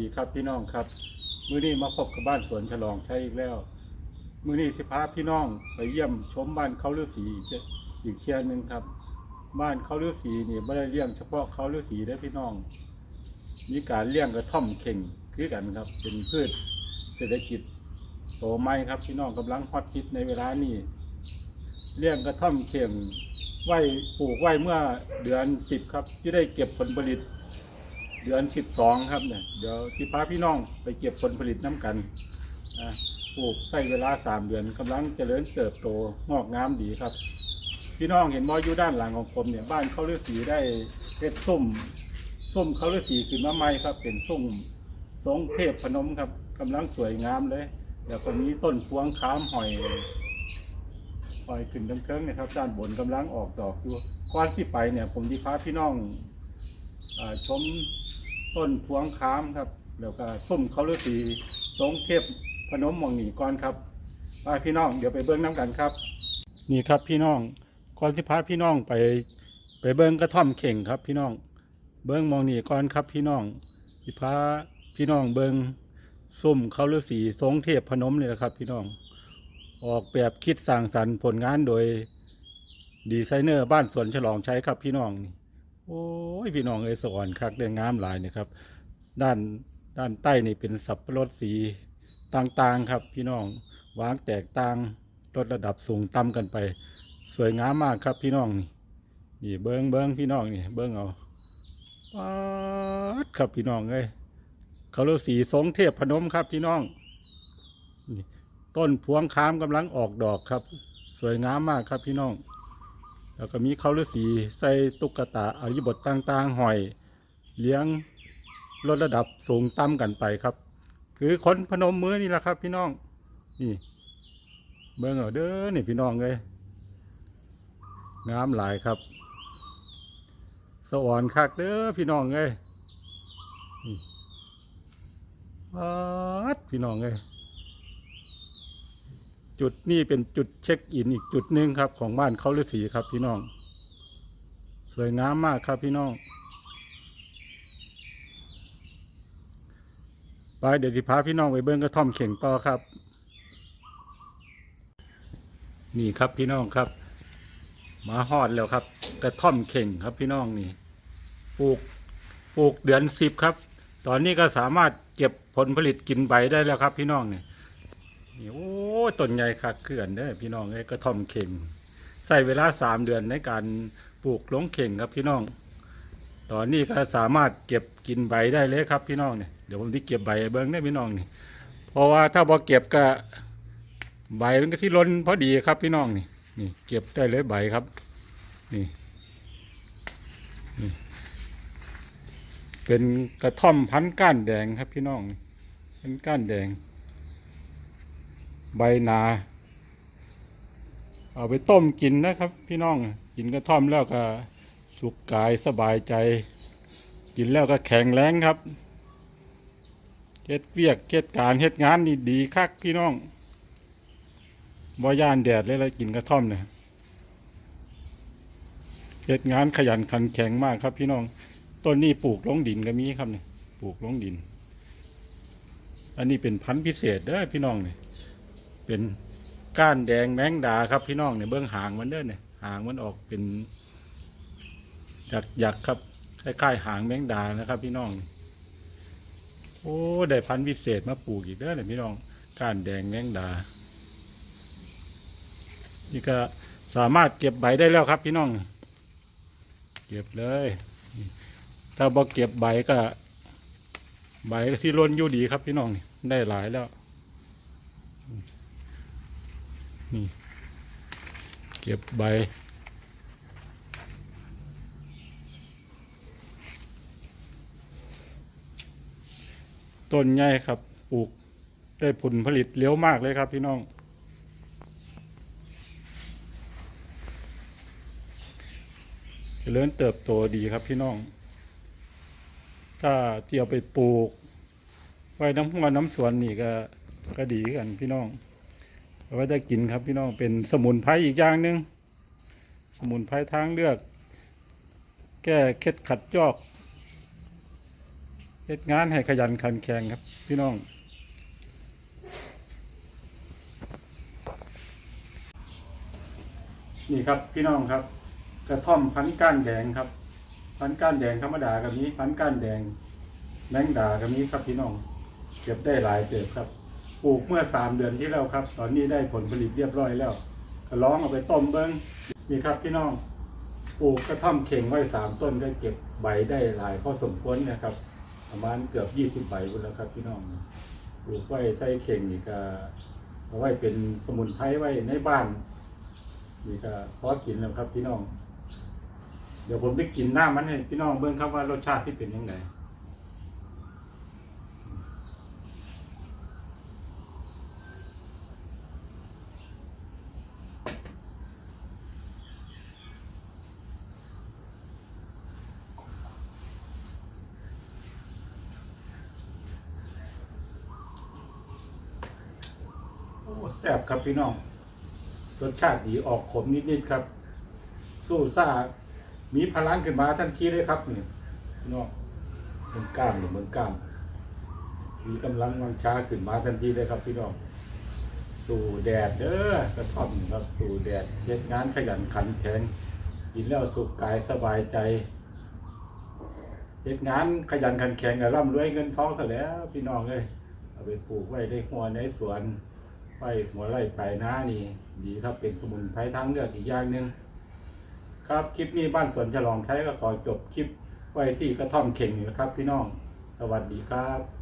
ดีครับพี่น้องครับ มื้อนี้มาพบกับบ้านสวนฉลองใช้อีกแล้ว มื้อนี้สิพาพี่น้องไปเยี่ยมชมบ้านเขาฤาษีอีกเที่ยหนึ่งครับ บ้านเขาฤาษีนี่ไม่ได้เลี้ยงเฉพาะเขาฤาษีได้พี่น้อง มีการเลี้ยงกระท่อมเข่งคือกันครับ เป็นพืชเศรษฐกิจโตไม้ครับพี่น้องกำลังฮอตฮิตในเวลานี้เลี้ยงกระท่อมเข่งไว้ปลูกไว้เมื่อเดือนสิบครับที่ได้เก็บผลผลิต เดือนสิบสองครับเนี่ยเดี๋ยวที่พาพี่น้องไปเก็บผลผลิตน้ำกันนะปลูกใช้เวลาสามเดือนกำลังเจริญเติบโตงอกงามดีครับ พี่น้องเห็นมออยู่ด้านหลังของผมเนี่ยบ้านเขาฤาษีได้เพชรส้มส้มเขาฤาษีขึ้นมาใหม่ครับ เป็นส้มทรงเทพพนมครับกำลังสวยงามเลยแล้วก็มีต้นพวงค้ามหอยปล่อยขึ้นเทิงนะครับ ด้านบนกำลังออกดอกอยู่ก่อนที่ไปเนี่ย ผมที่พาพี่น้องอชม ต้นพวงคามครับแล้วก็ส้มเขาฤาษีทรงเทพพนมมองหนีก่อนครับไปพี่น้องเดี๋ยวไปเบิ้งน้ำกันครับ นี่ครับพี่น้องก่อนที่พาพี่น้องไปไปเบิ้งกระท่อมเข่งครับ พี่น้อง เบิ้งมองหนีก่อนครับ พี่น้องที่พาพี่น้องเบิ้งส้มเขาฤาษีทรงเทพพนมนี่แหละครับ พี่น้อง ออกแบบคิดสร้างสรรค์ผลงานโดยดีไซเนอร์บ้านสวนฉลองใช้ครับพี่น้องนี่ โอ้ยพี่น้องเอยสอนคักเรื่องงามหลายนี่ครับ ด้านด้านใต้นี่เป็นสับปะรดสีต่างๆครับ พี่น้องวางแตกต่างลดระดับสูงต่ำกันไป สวยงามมากครับพี่น้องนี่นี่เบิ้งเบิ้งพี่น้องนี่เบิ้งเอาป๊าดครับพี่น้องเอ้ยเขาเรียกสีสงเทพพนมครับพี่น้องนี่ต้นพวงค้ามกำลังออกดอกครับ สวยงามมากครับพี่น้อง แล้วก็มีเขาฤาษีใส่ตุ๊กตาอริบทต่างๆหอย เลี้ยงลดระดับสูงต่ำกันไปครับ คือคนพนมมือนี่แหละครับ พี่น้องนี่เบิ่งเอาเด้อนี่พี่น้องเลยงามหลายครับสวรรค์คักเด้อพี่น้องเลยนี่ปัดพี่น้องเลย จุดนี้เป็นจุดเช็คอินอีกจุดหนึ่งครับของบ้านเขาฤาษีครับพี่น้อง สวยงามมากครับพี่น้องไปเดี๋ยวสิพาพี่น้องไปเบิ้งกระท่อมเข่งต่อครับ นี่ครับพี่น้องครับ มาฮอดแล้วครับ กระท่อมเข่งครับพี่น้องนี่ปลูกปลูกเดือนสิบครับ ตอนนี้ก็สามารถเก็บผลผลิตกินใบได้แล้วครับพี่น้องเนี่ย นี่โอ้ต้นใหญ่คักเขื่อนเด้อพี่น้องไอ้กระท่อมเข่งใส่เวลาสามเดือนในการปลูกหลงเข่งครับพี่น้อง ตอนนี้ก็สามารถเก็บกินใบได้เลยครับพี่น้องเนี่ยเดี๋ยวผมที่เก็บใบเบิ้งได้พี่น้องนี่เพราะว่าถ้าพอเก็บก็ใบมันก็ที่ล้นพอดีครับพี่น้องนี่นี่เก็บได้เลยใบครับ นี่นี่เป็นกระท่อมพันก้านแดงครับพี่น้องเป็นก้านแดง ใบนาเอาไปต้มกินนะครับ พี่น้องกินกระท่อมแล้วก็สุขกายสบายใจ กินแล้วก็แข็งแรงครับเฮ็ดเวียกเฮ็ดการเฮ็ดงานนี่ดีคักพี่น้องบ่ย่านแดดเลยละกินกระท่อมเนี่ยเฮ็ดงานขยันขันแข็งมากครับ พี่น้องต้นนี้ปลูกลงดินก็มีครับเนี่ยปลูกลงดิน อันนี้เป็นพันธุ์พิเศษเด้อพี่น้องเนี่ย เป็นก้านแดงแมงดาครับพี่น้องเนี่ยเบื้องหางมันเด้อเนี่ยหางมันออกเป็นจักหยักครับคล้ายๆหางแมงดานะครับ พี่น้อง โอ้ได้พันธุ์พิเศษมาปลูกอีกเด้อเนี่ยพี่น้องก้านแดงแมงดา นี่ก็สามารถเก็บใบได้แล้วครับ พี่น้อง เก็บเลย ถ้าบ่เก็บใบก็ ใบก็ที่ล้นอยู่ดีครับพี่น้องนี่ได้หลายแล้ว นี่ เก็บใบ ต้นใหญ่ครับปลูกได้ผลผลิตเลี้ยวมากเลยครับพี่น้องเจริญเติบโตดีครับพี่น้อง ถ้าเที่ยวไปปลูก ไว้น้ำหัวน้ำสวนนี่ก็ก็ดีกันพี่น้อง ไว้ได้กินครับพี่น้องเป็นสมุนไพรอีกอย่างหนึ่งสมุนไพรทางเลือก แก้เคล็ดขัดยอกเฮ็ดงานให้ขยันขันแข็งครับ พี่น้อง นี่ครับพี่น้องครับ กระท่อมพันก้านแดงครับ พันก้านแดงธรรมดากับนี้พันก้านแดงแมงดากับนี้ครับพี่น้อง เก็บได้หลายเติบครับ ปลูกเมื่อสามเดือนที่แล้วครับ ตอนนี้ได้ผลผลิตเรียบร้อยแล้วก็ร้องเอาไปต้มเบิ้งนี่ครับพี่น้องปลูกกระท่อมเข่งไว้สามต้นก็เก็บใบได้หลายพอสมควรนะครับ ประมาณเกือบยี่สิบใบแล้วครับพี่น้องปลูกไว้ใส่เข่งนี่ก็เอาไว้เป็นสมุนไพรไว้ในบ้านนี่ก็พอกินแล้วครับพี่น้อง เดี๋ยวผมได้กินหน้ามันให้พี่น้องเบิ่งครับว่ารสชาติที่เป็นยังไง แซ่บครับพี่น้อง รสชาติดีออกขมนิดๆครับ สู้ซ่า มีพลังขึ้นมาทันทีเลยครับนี่พี่น้องเหมือนกล้ามหรือเหมือนกล้าม มีกำลังวังช้าขึ้นมาทันทีเลยครับพี่น้อง สู่แดดเด้อกระท่อมครับสู่แดดเฮ็ดงานขยันขันแข็งกินแล้วสุขกายสบายใจเฮ็ดงานขยันขันแข็งกับร่ำรวยเงินทองเท่าแล้ว พี่น้องเลยเอาไปปลูกไว้ในหัวในสวน ไว้หัวไล่ไปลายนานี่ ดีครับเป็นสมุนไพรทั้งเลือกอีกอย่างหนึ่งครับคลิปนี้บ้านสวนฉลองไทยก็ขอจบคลิปไว้ที่กระท่อมเข่งนี่นะครับพี่น้อง สวัสดีครับ